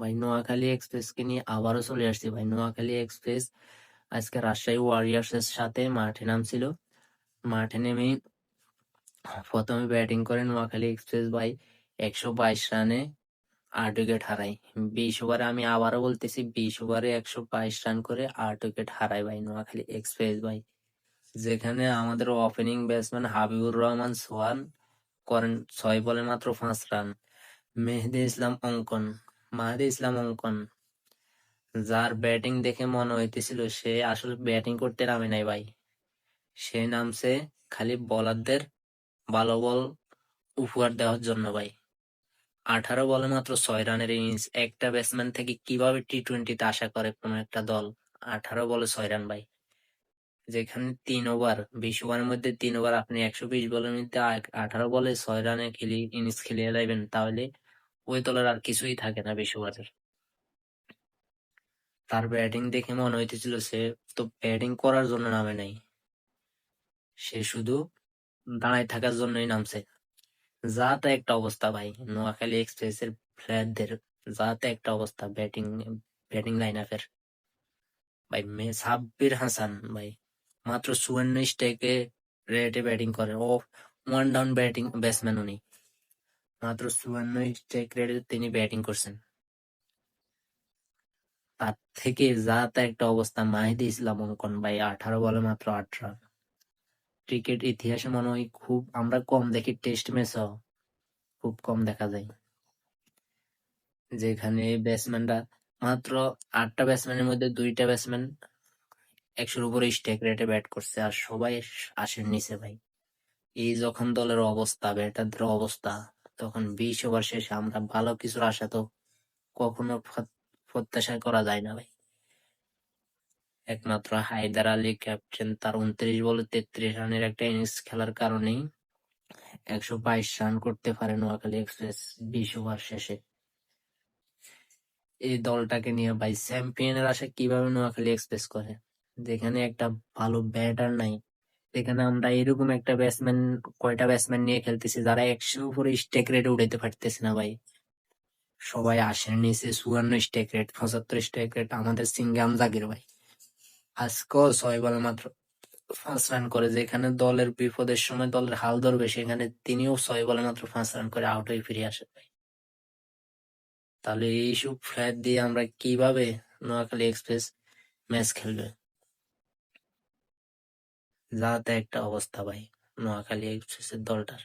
ভাই, নোয়াখালী এক্সপ্রেসকে নিয়ে আবারও চলে আসছি ভাই। নোয়াখালী এক্সপ্রেস আজকে রাজশাহী ওয়ারিয়ার্স এর সাথে মাঠে নামছিল। মাঠে নেমে প্রথমে ব্যাটিং করে নোয়াখালী এক্সপ্রেস ভাই একশো বাইশ রানে আট উইকেট হারায়। বিশ ওভারে আমি আবারও বলতেছি, বিশ ওভারে একশো বাইশ রান করে আট উইকেট হারায় ভাই নোয়াখালী এক্সপ্রেস ভাই। যেখানে আমাদের ওপেনিং ব্যাটসম্যান হাবিবুর রহমান সোহান করেন ছয় বলে মাত্র পাঁচ রান মেহেদি ইসলাম অঙ্কন মাহেদি ইসলাম অঙ্কন যার ব্যাটিং দেখে মনে হইতেছিল সে আসলে ব্যাটিং করতে নামে নাই ভাই। সে নামছে খালি বলারদের ভালো বল উপহার দেওয়ার জন্য ভাই। আঠারো বলে মাত্র ছয় রানের ইনিংস একটা ব্যাটসম্যান থেকে কীভাবে টি টোয়েন্টিতে আশা করে কোনো একটা দল? আঠারো বলে ছয় রান ভাই। যেখানে তিন ওভার বিশ ওভারের মধ্যে তিন ওভার আপনি একশো বিশ বলের মধ্যে আঠারো বলে ছয় রানে খেলি ইনিংস খেলিয়ে লাইবেন, তাহলে ওই দলের আর কিছুই থাকে না বিশ ওভারের তার ব্যাটিং দেখে মনে হইতেছিল সে তো ব্যাটিং করার জন্য নামে নাই। সে শুধু দাঁড়ায় থাকার জন্যই নামছে। যা তা একটা অবস্থা ভাই, নোয়াখালী এক্সপ্রেস এর প্লেয়ারদের যা তা একটা অবস্থা ব্যাটিং ব্যাটিং লাইন আপের ভাই, মে সাব্বির হাসান ভাই, মাত্র চুয়ান্ন স্ট্রাইকে রেটে ব্যাটিং করে। ও ওয়ান ডাউন ব্যাটিং ব্যাটসম্যান উনি। মাত্র চুয়ান্ন স্ট্রাইক রেটে তিনি ব্যাটিং করছেন। তার থেকে যা তা একটা অবস্থা মাহিদি ইসলাম অঙ্কন ভাই, আঠারো বলে মাত্র আট রান ক্রিকেট ইতিহাসে মনে হয় খুব, আমরা কম দেখি টেস্ট ম্যাচও খুব কম দেখা যায়। যেখানে ব্যাটসম্যানরা মাত্র আটটা ব্যাটসম্যানের মধ্যে দুইটা ব্যাটসম্যান একশোর উপরে স্ট্রাইক রেটে ব্যাট করছে আর সবাই আসেন নিচে ভাই। এই যখন দলের অবস্থা ব্যাটারদের অবস্থা তখন বিশ ওভার শেষে আমরা ভালো কিছুর আশা তো কখনো প্রত্যাশা করা যায় না ভাই। একমাত্র হায়দার আলী ক্যাপ্টেন, তার উনত্রিশ বলে তেত্রিশ রানের একটা ইনিংস খেলার কারণেই একশো বাইশ রান করতে পারে নোয়াখালী এক্সপ্রেস বিশ ওভার শেষে। এই দলটাকে নিয়ে ভাই চ্যাম্পিয়নের আশা কীভাবে নোয়াখালী এক্সপ্রেস করে? যেখানে একটা ভালো ব্যাটার নাই যেখানে আমরা এরকম একটা ব্যাটসম্যান কয়টা ব্যাটসম্যান নিয়ে খেলতেছি? যারা একশো উপরে স্টেক রেটে উঠাইতে পারতেছে না ভাই। সবাই আশের নিচে, চুয়ান্ন স্টেক রেট পঁচাত্তর স্টেক রেট আমাদের সিঙ্গাম জাগির ভাই। আজকেও ছয় বলে মাত্র পাঁচ রান করে, যেখানে দলের বিপদের সময় দলের হাল ধরবে, সেখানে তিনিও ছয় বলে মাত্র পাঁচ রান করে আউট হয়ে ফিরে আসে ভাই। তাহলে এইসব ফ্ল্যাট দিয়ে আমরা কীভাবে নোয়াখালী এক্সপ্রেস ম্যাচ খেলবে? যাতে একটা অবস্থা ভাই নোয়াখালী এক্সপ্রেসের দলটার